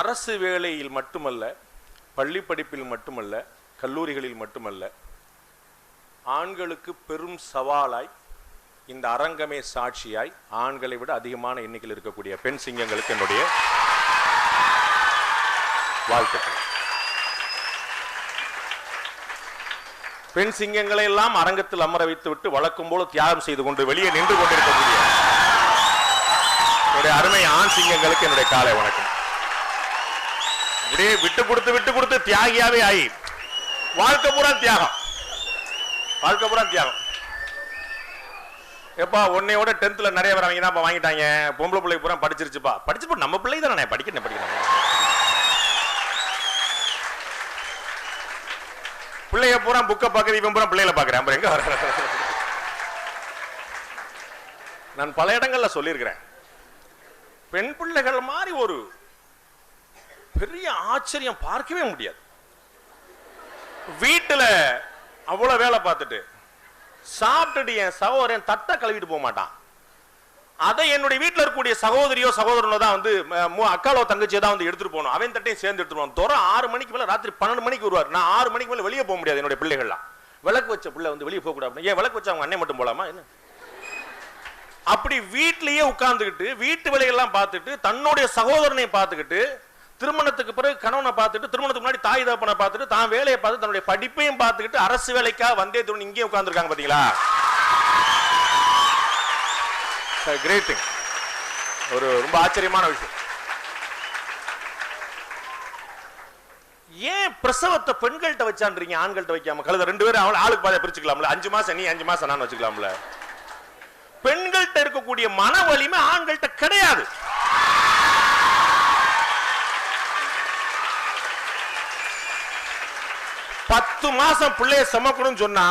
அரசு வேலையில் மட்டுமல்ல பள்ளி படிப்பில் மட்டுமல்ல கல்லூரிகளில் மட்டுமல்ல ஆண்களுக்கு பெரும் சவாலாய் இந்த அரங்கமே சாட்சியாய் ஆண்களை விட அதிகமான எண்ணிக்கையில் இருக்கக்கூடிய பெண் சிங்கங்களுக்கு என்னுடைய வாழ்த்துக்கள். பெண் சிங்கங்களை எல்லாம் அரங்கத்தில் அமர வைத்து விட்டு வழக்கம் போல தியாகம் செய்து கொண்டு வெளியே நின்று கொண்டிருக்கக்கூடிய என்னுடைய அருமை ஆண் சிங்கங்களுக்கு என்னுடைய காலை வணக்கம். அப்படியே விட்டு கொடுத்து விட்டு கொடுத்து தியாகியாவே ஆகி வாழ்க்கை பூரா தியாகம். வாழ்க்கை பூரா தியாகம். எப்பா உன்னையோட டென்த்ல நிறைய பேர் அவங்க தான் வாங்கிட்டாங்க. பொம்பளை பிள்ளை பூரா படிச்சிருச்சுப்பா. படிச்சு நம்ம பிள்ளை தானே படிக்கணும் படிக்கணும் பிள்ளைய பூரா புக்கை பார்க்குறது இவன் பூரா பிள்ளைகளை பார்க்குறேன். அப்புறம் எங்க வர நான் பல இடங்கள்ல சொல்லியிருக்கிறேன். பெண் பிள்ளைகள் மாதிரி ஒரு பெரிய ஆச்சரியம் பார்க்கவே முடியாது. வீட்டில் அவ்வளவு வேலை பார்த்துட்டு சாப்பிட்டுட்டு என் சகோதரன் தட்டை கழுவிட்டு போக மாட்டான். அதை என்னுடைய வீட்டில் இருக்கக்கூடிய சகோதரியோ சகோதரனோ தான் வந்து அக்காலோ தங்கச்சியோ தான் வந்து எடுத்துட்டு போகணும். அவன் தட்டையும் சேர்ந்து எடுத்துட்டு போகணும். துறை ஆறு மணிக்கு மேலே ராத்திரி பன்னெண்டு மணிக்கு வருவார். நான் ஆறு மணிக்கு மேலே வெளியே போக முடியாது என்னுடைய பிள்ளைகள்லாம். விளக்கு வச்ச பிள்ளை வந்து வெளியே போகக்கூடாது ஏன் விளக்கு வச்ச அவங்க அண்ணன் மட்டும் போலாமா என்ன? அப்படி வீட்டிலேயே உட்காந்துக்கிட்டு வீட்டு வேலைகள்லாம் பார்த்துட்டு தன்னுடைய சகோதரனை பார்த்துக்கிட்டு திருமணத்துக்கு பிறகு கணவனை பார்த்துட்டு திருமணத்துக்கு முன்னாடி தாய் தகப்பனை பார்த்துட்டு தான் வேலையை பார்த்து தன்னுடைய படிப்பையும் பார்த்துக்கிட்டு அரசு வேலைக்காக வந்தே திரும்ப இங்கேயும் உட்கார்ந்துருக்காங்க பாத்தீங்களா? கிரேட் திங் ஒரு ரொம்ப ஆச்சரியமான விஷயம். ஏன் பிரசவத்தை பெண்கள்கிட்ட வச்சான்றீங்க ஆண்கள்ட்ட வைக்காம? கழுத ரெண்டு பேரும் அவள் ஆளுக்கு பாதை பிரிச்சுக்கலாம்ல? அஞ்சு மாசம் நீ அஞ்சு மாசம் நான் வச்சுக்கலாம்ல? பெண்கள்கிட்ட இருக்கக்கூடிய மன வலிமை ஆண்கள்கிட்ட பத்து மாசம் பிள்ளைய சமக்கணும்னு சொன்னா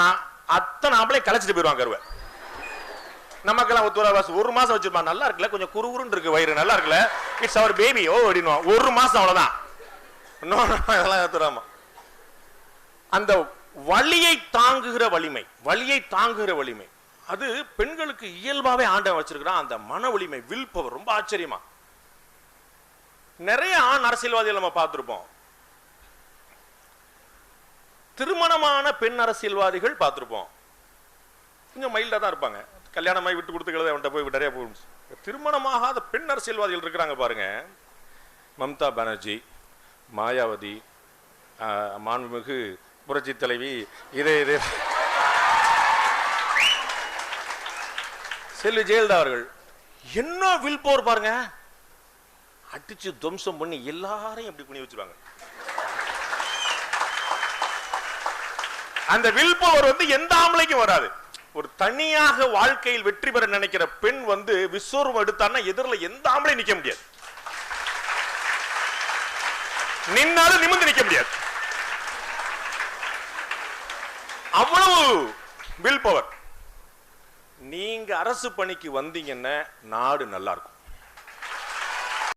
அத்தனை ஆம்பளையும் கலைச்சிட்டு போயிருவாங்க கருவை. நமக்கெல்லாம் ஒத்து ஒரு மாசம் வச்சிருப்பான் நல்லா இருக்குல்ல? கொஞ்சம் குறுகுறுன்னு இருக்கு வயிறு. நல்லா இருக்குல்ல? இட்ஸ் அவர் பேபி ஓ அப்படின்னு ஒரு மாசம் அவ்வளவுதான். அதெல்லாம் ஏத்துறாமா அந்த வலியை தாங்குகிற வலிமை வலியை தாங்குகிற வலிமை. அது பெண்களுக்கு இயல்பாவே ஆண்டவன் வச்சிருக்கிறான். அந்த மன வலிமை வில் பவர் ரொம்ப ஆச்சரியமா. நிறைய ஆண் அரசியல்வாதிகள் நம்ம பார்த்துருப்போம். திருமணமான பெண் அரசியல்வாதிகள் பார்த்துருப்போம். கொஞ்சம் மைல்டாக தான் இருப்பாங்க. கல்யாணமாய் விட்டு கொடுத்து அவன்கிட்ட போய் நிறையா போகும். திருமணமாகாத பெண் அரசியல்வாதிகள் இருக்கிறாங்க பாருங்க. மம்தா பானர்ஜி மாயாவதி மாண்புமிகு புரட்சி தலைவி இதே இதே. செல்வி ஜெயலலிதா அவர்கள் என்ன வில் போர் பாருங்க. அடிச்சு துவம்சம் பண்ணி எல்லாரையும் எப்படி பண்ணி வச்சிருவாங்க. அந்த வில் பவர் வந்து எந்த ஆம்பளைக்கும் வராது. ஒரு தனியாக வாழ்க்கையில் வெற்றி பெற நினைக்கிற பெண் வந்து விஸ்வரூபம் எடுத்தான்னா எதிரில் எந்த ஆம்பளையும் நிக்க முடியாது. நின்னாலும் நிமிந்து நிக்க முடியாது. அவ்வளவு வில் பவர் நீங்க அரசு பணிக்கு வந்தீங்கன்னா நாடு நல்லா இருக்கும்.